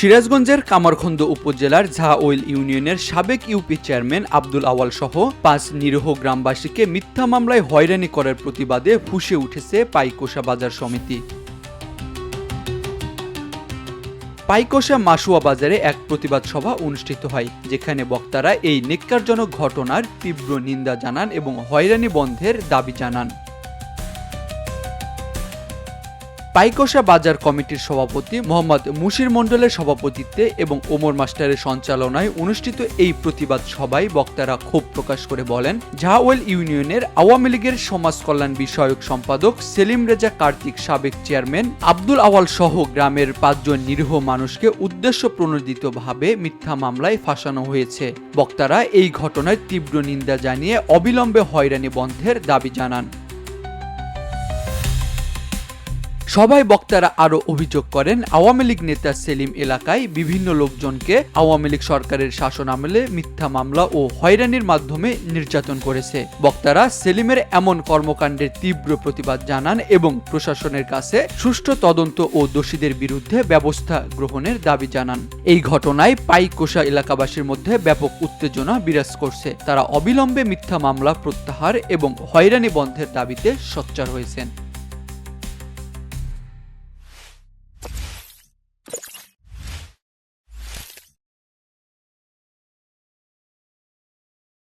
সিরাজগঞ্জের কামারখন্দ উপজেলার ঝাওইল ইউনিয়নের সাবেক ইউপি চেয়ারম্যান আব্দুল আওয়াল সহ পাঁচ নিরীহ গ্রামবাসীকে মিথ্যা মামলায় হয়রানি করার প্রতিবাদে ফুসে উঠেছে পাইকোষা বাজার সমিতি। পাইকোষা মাসুয়া বাজারে এক প্রতিবাদ সভা অনুষ্ঠিত হয়, যেখানে বক্তারা এই নিক্কারজনক ঘটনার তীব্র নিন্দা জানান এবং হয়রানি বন্ধের দাবি জানান। পাইকোষা বাজার কমিটির সভাপতি মোহাম্মদ মুশির মণ্ডলের সভাপতিত্বে এবং ওমর মাস্টারের সঞ্চালনায় অনুষ্ঠিত এই প্রতিবাদ সভায় বক্তারা ক্ষোভ প্রকাশ করে বলেন, ঝাওয়েল ইউনিয়নের আওয়ামী লীগের সমাজ কল্যাণ বিষয়ক সম্পাদক সেলিম রেজা কার্তিক সাবেক চেয়ারম্যান আব্দুল আওয়াল সহ গ্রামের পাঁচজন নিরীহ মানুষকে উদ্দেশ্য প্রণোদিতভাবে মিথ্যা মামলায় ফাঁসানো হয়েছে। বক্তারা এই ঘটনায় তীব্র নিন্দা জানিয়ে অবিলম্বে হয়রানি বন্ধের দাবি জানান। সবাই বক্তারা আরও অভিযোগ করেন, আওয়ামী লীগ নেতা সেলিম এলাকায় বিভিন্ন লোকজনকে আওয়ামী লীগ সরকারের শাসন আমলে মিথ্যা মামলা ও হয়রানির মাধ্যমে নির্যাতন করেছে। বক্তারা সেলিমের এমন কর্মকাণ্ডের তীব্র প্রতিবাদ জানান এবং প্রশাসনের কাছে সুষ্ঠু তদন্ত ও দোষীদের বিরুদ্ধে ব্যবস্থা গ্রহণের দাবি জানান। এই ঘটনায় পাইকোষা এলাকাবাসীর মধ্যে ব্যাপক উত্তেজনা বিরাজ করছে। তারা অবিলম্বে মিথ্যা মামলা প্রত্যাহার এবং হয়রানি বন্ধের দাবিতে সোচ্চার হয়েছেন।